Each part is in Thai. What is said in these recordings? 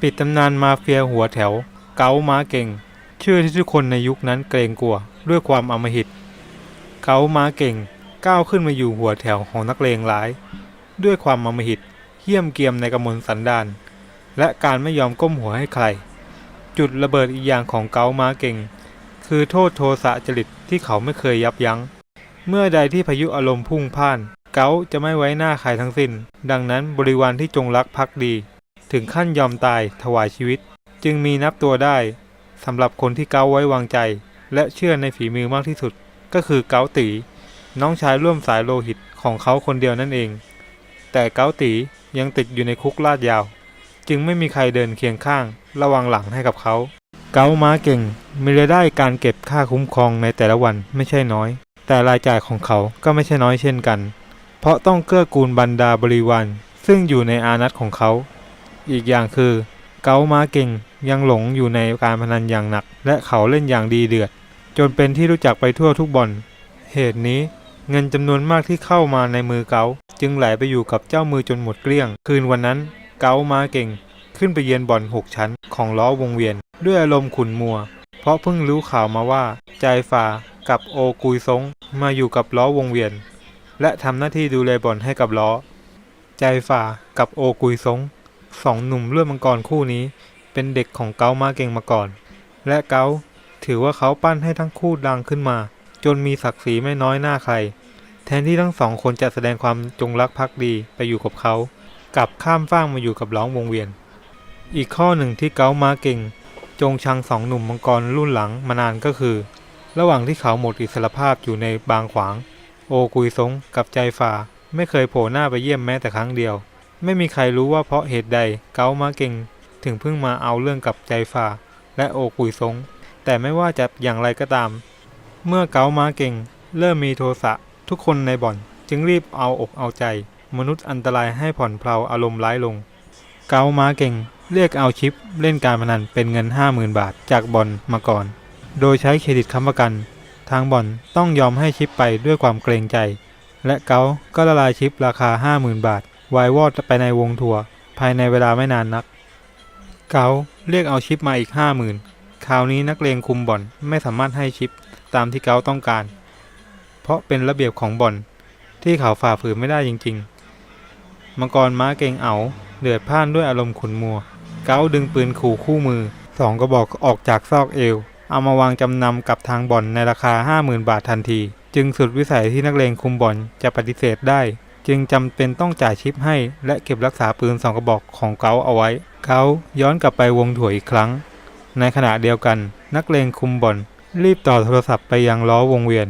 ปิดตำนานมาเฟียหัวแถว เก๋าม้าเก่ง ชื่อที่ทุกคนในยุคนั้นเกรงกลัว ด้วยความอำมหิต เก๋าม้าเก่ง ก้าวขึ้นมาอยู่หัวแถวของนักเลงร้าย ด้วยความอำมหิตเหี้ยมเกียมในกำมลสันดานและการไม่ยอมก้มหัวให้ใคร จุดระเบิดอีกอย่างของเก๋าม้าเก่ง คือโทษโทสะจริตที่เขาไม่เคยยับยัง้ง เมื่อใดที่พายุอารมณ์พุ่งพ่าน เก๋าจะไม่ไว้หน้าใครทั้งสิ้น ดังนั้นบริวารที่จงรักภักดี ถึงขั้นยอมตายถวายชีวิต จึงมีนับตัวได้สำหรับคนที่เกาไว้วางใจ และเชื่อในฝีมือมากที่สุด ก็คือเกาตี น้องชายร่วมสายโลหิตของเขาคนเดียวนั่นเอง แต่เกาตียังติดอยู่ในคุกลาดยาว จึงไม่มีใครเดินเคียงข้าง ระวังหลังให้กับเขา เกาม้าเก่งมีรายได้การเก็บค่าคุ้มครองในแต่ละวันไม่ใช่น้อย แต่รายจ่ายของเขาก็ไม่ใช่น้อยเช่นกัน เพราะต้องเกื้อกูลบรรดาบริวารซึ่งอยู่ในอานัตของเขา อีกอย่างคือ เกาม้าเก่งยังหลงอยู่ในการพนันอย่างหนัก และเขาเล่นอย่างดีเดือด จนเป็นที่รู้จักไปทั่วทุกบ่อน เหตุนี้เงินจำนวนมากที่เข้ามาในมือเกาจึงไหลไปอยู่กับเจ้ามือจนหมดเกลี้ยง คืนวันนั้นเกามาเก่ง ขึ้นไปเยือนบ่อนหกชั้นของล้อวงเวียน ด้วยอารมณ์ขุนมัว เพราะเพิ่งรู้ข่าวมาว่า ใจฝ่า กับโอกุยซงมาอยู่กับล้อวงเวียน และทำหน้าที่ดูแลบ่อนให้กับล้อ ใจฝ่ากับโอกุยซงสองหนุ่มเลือดมังกรคู่นี้ เป็นเด็กของเกามาเก่งมาก่อน และเกาถือว่าเขาปั้นให้ทั้งคู่ดังขึ้นมา จนมีศักดิ์ศรีไม่น้อยหน้าใคร แทนที่ทั้งสองคนจะแสดงความจงรักภักดีไปอยู่กับเขา กลับข้ามฟากมาอยู่กับล้องวงเวียน อีกข้อหนึ่งที่เกามาเก่ง จงชังสองหนุ่มมังกรรุ่นหลังมานานก็คือ ระหว่างที่เขาหมดอิสรภาพอยู่ในบางขวาง โอกุยซงกับใจฝ่า ไม่เคยโผล่หน้าไปเยี่ยมแม้แต่ครั้งเดียว ไม่มีใครรู้ว่าเพราะเหตุใดเกามาเก่ง ถึงเพิ่งมาเอาเรื่องกับใจฝ่า และโอกุยซงแต่ไม่ว่าจะอย่างไรก็ตาม เมื่อเกามาเก่ง เริ่มมีโทสะทุกคนในบ่อน จึงรีบเอาอกเอาใจ มนุษย์อันตรายให้ผ่อนเพลาอารมณ์ร้ายลง เกามาเก่ง เรียกเอาชิปเล่นการพนันเป็นเงิน 50,000 บาทจากบ่อนมาก่อน โดยใช้เครดิตค้ำประกัน ทางบ่อนต้องยอมให้ชิปไปด้วยความเกรงใจ และเกาก็ละลายชิปราคา 50,000 บาท วายวอดไปในวงทัวร์ภายในเวลาไม่นานนัก เกาเรียกเอาชิปมาอีก 50,000 คราวนี้นักเลงคุมบ่อนไม่สามารถให้ชิปตามที่เกาต้องการ เพราะเป็นระเบียบของบ่อน ที่เขาฝ่าฝืนไม่ได้จริง ๆ มังกรม้าเก่งเอาเดือดพ่านด้วยอารมณ์ขุนมัว เกาดึงปืนขู่คู่มือสองกระบอกออกจากซอกเอว เอามาวางจำนำกับทางบ่อนในราคา 50,000 บาททันที จึงสุดวิสัยที่นักเลงคุมบ่อนจะปฏิเสธได้ จึงจำเป็นต้องจ่ายชิปให้ และเก็บรักษาปืนสองกระบอกของเกาเอาไว้เกาย้อนกลับไปวงถั่วอีกครั้ง ในขณะเดียวกัน นักเลงคุมบ่อน รีบต่อโทรศัพท์ไปยังล้อวงเวียน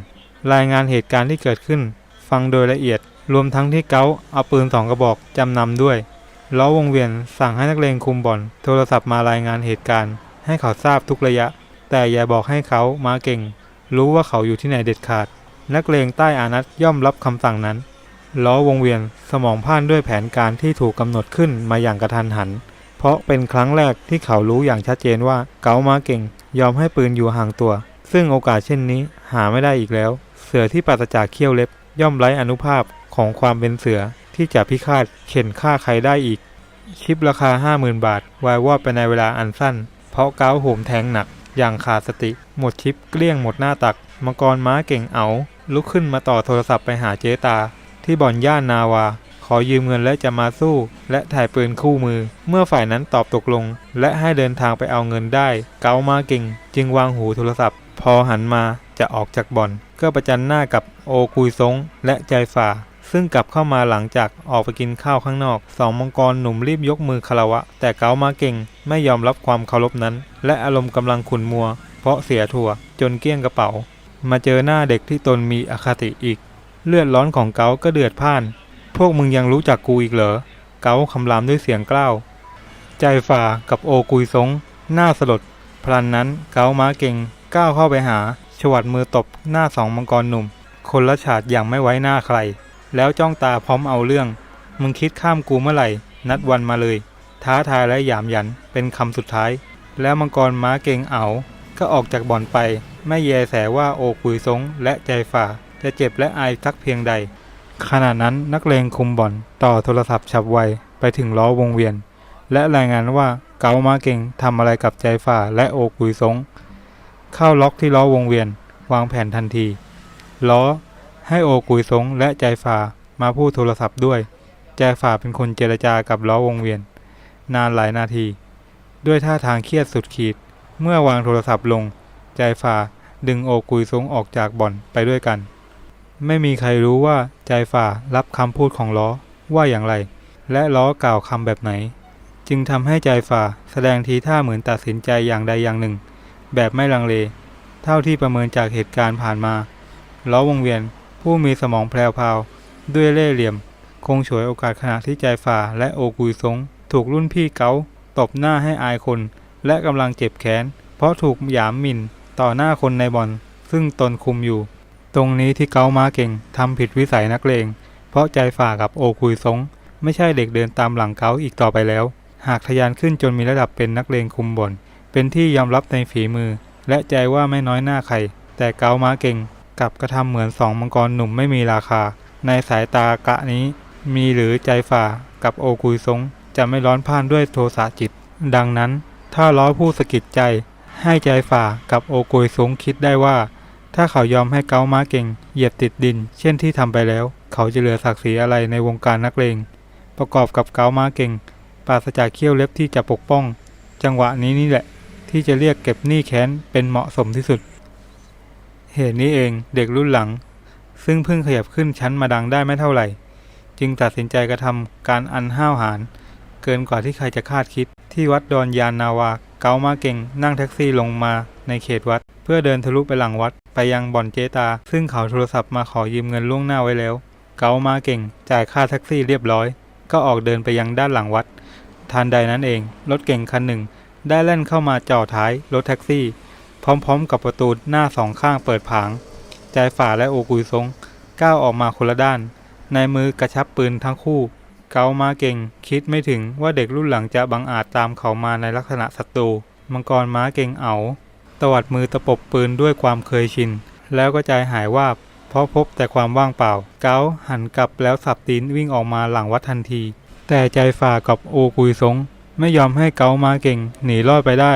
รายงานเหตุการณ์ที่เกิดขึ้น ฟังโดยละเอียด รวมทั้งที่เกาเอาปืนสองกระบอกจำนำด้วยล้อวงเวียนสั่งให้นักเลงคุมบ่อน โทรศัพท์มารายงานเหตุการณ์ ให้เขาทราบทุกระยะ แต่อย่าบอกให้เขามาเก่ง รู้ว่าเขาอยู่ที่ไหนเด็ดขาด นักเลงใต้อานัตย่อมรับคำสั่งนั้น ล้อวงเวียนสมองพ่านด้วยแผนการที่ถูกกำหนดขึ้นมาอย่างกระทันหัน เพราะเป็นครั้งแรกที่เขารู้อย่างชัดเจนว่าเกามาเก่ง ยอมให้ปืนอยู่ห่างตัว ซึ่งโอกาสเช่นนี้หาไม่ได้อีกแล้ว เสือที่ปราศจากเขี้ยวเล็บ ย่อมไร้อนุภาพของความเป็นเสือที่จะพิฆาตเข็นฆ่าใครได้อีก ชิปราคา 50,000 บาท วายวอดไปในเวลาอันสั้น เพราะเก้าโหมแทงหนัก อย่างขาดสติ หมดชิปเกลี้ยงหมดหน้าตัก มังกรม้าเก่งเอา ลุกขึ้นมาต่อโทรศัพท์ไปหาเจตา ที่บ่อนย่านนาวา ขอยืมเงินและจะมาสู้ และถ่ายปืนคู่มือ เมื่อฝ่ายนั้นตอบตกลง และให้เดินทางไปเอาเงินได้ เกามาเก่ง จึงวางหูโทรศัพท์ พอหันมาจะออกจากบ่อน ก็ประจันหน้ากับโอกุยซงและใจฝ่า ซึ่งกลับเข้ามาหลังจากออกไปกินข้าวข้างนอกสองมังกรหนุ่มรีบยกมือคารวะ แต่เกามาเก่งไม่ยอมรับความเคารพนั้น และอารมณ์กำลังขุนมัว เพราะเสียถั่วจนเกลี้ยงกระเป๋า มาเจอหน้าเด็กที่ตนมีอคติอีก เลือดร้อนของเกาก็เดือดพ่าน พวกมึงยังรู้จักกูอีกเหรอ เกาคำรามด้วยเสียงกล้าว ใจฝ่ากับโอกุยซงหน้าสลด พลันนั้นเกามาเก่งก้าวเข้าไปหา ชวัดมือตบหน้าสองมังกรหนุ่ม คนละฉาดอย่างไม่ไว้หน้าใคร แล้วจ้องตาพร้อมเอาเรื่อง มึงคิดข้ามกูเมื่อไหร่ นัดวันมาเลย ท้าทายและหยามหยันเป็นคำสุดท้าย แล้วมังกรม้าเก่งเอาก็ออกจากบ่อนไปไม่แยแสว่าโอกุยซงและใจฝ่า จะเจ็บและอายสักเพียงใด ขณะนั้นนักเลงคุมบ่อนต่อโทรศัพท์ฉับไวไปถึงล้อวงเวียน และรายงานว่าเกามาเก่งทำอะไรกับใจฝ่าและโอกุยซงเข้าล็อกที่ล้อวงเวียน วางแผนทันที ล้อ ให้โอกุยซงและใจฝ่ามาพูดโทรศัพท์ด้วย ใจฝ่าเป็นคนเจรจากับล้อวงเวียน นานหลายนาที ด้วยท่าทางเครียดสุดขีด เมื่อวางโทรศัพท์ลง ใจฝ่าดึงโอกุยซงออกจากบ่อนไปด้วยกัน ไม่มีใครรู้ว่าใจฝ่ารับคำพูดของล้อว่าอย่างไร และล้อกล่าวคำแบบไหน จึงทำให้ใจฝ่าแสดงทีท่าเหมือนตัดสินใจอย่างใดอย่างหนึ่ง แบบไม่ลังเล เท่าที่ประเมินจากเหตุการณ์ผ่านมาล้อวงเวียน ผู้มีสมองแพรวพาวด้วยเล่ห์เหลี่ยม คงฉวยโอกาสขณะที่ใจฝ่าและโอกุยซงถูกรุ่นพี่เกาตบหน้าให้อายคน และกำลังเจ็บแค้นเพราะถูกหยามหมิ่นต่อหน้าคนในบ่อน ซึ่งตนคุมอยู่ ตรงนี้ที่เกามาเก่งทำผิดวิสัยนักเลง เพราะใจฝ่ากับโอคุยซงไม่ใช่เด็กเดินตามหลังเกาอีกต่อไปแล้ว หากทะยานขึ้นจนมีระดับเป็นนักเลงคุมบ่อน เป็นที่ยอมรับในฝีมือ และใจว่าไม่น้อยหน้าใครแต่เกามาเก่ง กลับกระทำเหมือนสองมังกรหนุ่มไม่มีราคา ในสายตากะนี้ มีหรือใจฝ่ากับโอกุยซงจะไม่ร้อนพ่านด้วยโทสะจิต ดังนั้น ถ้าล้อผู้สะกิดใจ ให้ใจฝ่ากับโอกุยซงคิดได้ว่า ถ้าเขายอมให้เกามาเก่ง เหยียบติดดิน เช่นที่ทำไปแล้ว เขาจะเหลือศักดิ์ศรีอะไรในวงการนักเลงประกอบกับเกามาเก่งปราศจากเขี้ยวเล็บที่จะปกป้อง จังหวะนี้นี่แหละ ที่จะเรียกเก็บหนี้แค้นเป็นเหมาะสมที่สุด เหตุนี้เองเด็กรุ่นหลัง ซึ่งเพิ่งขยับขึ้นชั้นมาดังได้ไม่เท่าไหร่ จึงตัดสินใจกระทำการอันห้าวหาญเกินกว่าที่ใครจะคาดคิด ที่วัดดอนยานนาวา เกามาเก่ง นั่งแท็กซี่ลงมาในเขตวัด เพื่อเดินทะลุไปหลังวัดไปยังบ่อนเจตา ซึ่งเขาโทรศัพท์มาขอยืมเงินล่วงหน้าไว้แล้ว เกามาเก่ง จ่ายค่าแท็กซี่เรียบร้อย ก็ออกเดินไปยังด้านหลังวัดทันใดนั้นเอง รถเก่งคันหนึ่ง ได้แล่นเข้ามาจ่อท้ายรถแท็กซี่ พร้อมๆ กับประตูหน้าสองข้างเปิดผางใจฝ่าและโอกุยซงก้าวออกมาคนละด้าน ในมือกระชับปืนทั้งคู่ เกามาเก่ง คิดไม่ถึงว่าเด็กรุ่นหลังจะบังอาจตามเขามาในลักษณะศัตรูมังกรม้าเก่งเอาตวัดมือตะปบปืนด้วยความเคยชิน แล้วก็ใจหายวาบเพราะพบแต่ความว่างเปล่า เกาหันกลับแล้วสับตีนวิ่งออกมาหลังวัดทันที แต่ใจฝ่ากับโอกุยซงไม่ยอมให้เกามาเก่งหนีรอดไปได้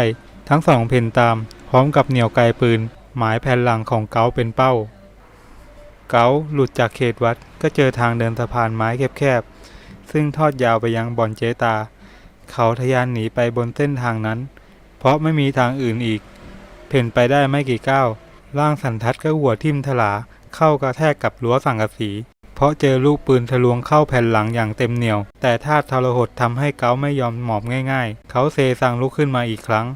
ทั้งสองเพ่นตาม พร้อมกับเหนี่ยวไกลปืน หมายแผ่นหลังของเกาเป็นเป้า เกาหลุดจากเขตวัดก็เจอทางเดินสะพานไม้แคบๆ ซึ่งทอดยาวไปยังบ่อนเจตา เขาทะยานหนีไปบนเส้นทางนั้น เพราะไม่มีทางอื่นอีก เพ่นไปได้ไม่กี่ก้าวร่างสันทัดก็หัวทิ่มถลาเข้ากระแทกกับรั้วสังกะสี เพราะเจอลูกปืนทะลวงเข้าแผ่นหลังอย่างเต็มเหนียว แต่ธาตุทรหดทำให้เกาไม่ยอมหมอบง่าย ๆ เขาเซซังลุกขึ้นมาอีกครั้ง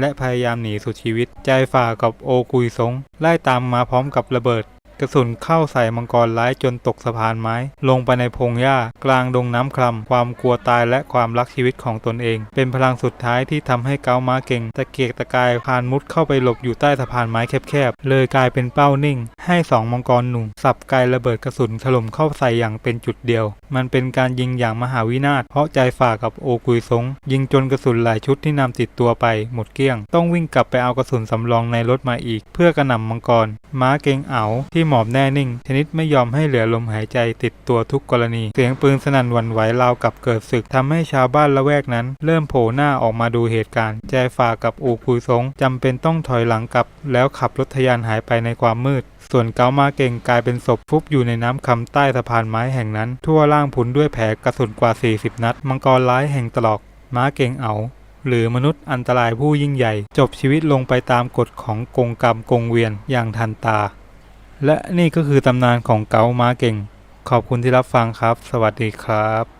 และพยายามหนีสุดชีวิต ใจฝ่ากับโอกุยซงไล่ตามมาพร้อมกับระเบิด กระสุนเข้าใส่มังกรร้ายจนตกสะพานไม้ ลงไปในพงหญ้ากลางดงน้ำคลำความกลัวตายและความรักชีวิตของตนเอง เป็นพลังสุดท้ายที่ทำให้เกามาเก่งตะเกียกตะกายพานมุดเข้าไปหลบอยู่ใต้สะพานไม้แคบๆ เลยกลายเป็นเป้านิ่ง ให้สองมังกรหนุ่มสับไกระเบิดกระสุนถล่มเข้าใส่อย่างเป็นจุดเดียว มันเป็นการยิงอย่างมหาวินาศเพราะใจฝ่ากับโอกุยซงยิงจนกระสุนหลายชุดที่นำติดตัวไป หมดเกลี้ยง ต้องวิ่งกลับไปเอากระสุนสำรองในรถมาอีก เพื่อกระหน่ำมังกร ม้าเก่งเอาที่หมอบแน่นิ่ง ชนิดไม่ยอมให้เหลือลมหายใจติดตัวทุกกรณี เสียงปืนสนั่นวันไหวราวกับเกิดศึกทำให้ชาวบ้านละแวกนั้น เริ่มโผล่หน้าออกมาดูเหตุการณ์ใจฝ่ากับโอกุยซงจำเป็นต้องถอยหลังกลับ แล้วขับรถทยานหายไปในความมืดส่วนเกามาเก่งกลายเป็นศพฟุบอยู่ในน้ำคำใต้สะพานไม้แห่งนั้น ทั่วร่างพุนด้วยแผลกระสุนกว่า 40 นัด มังกรร้ายแห่งตลอก ม้าเก่งเอา หรือมนุษย์อันตรายผู้ยิ่งใหญ่ จบชีวิตลงไปตามกฎของกงกรรมกงเวียนอย่างทันตา และนี่ก็คือตำนานของเกาม้าเก่ง ขอบคุณที่รับฟังครับ สวัสดีครับ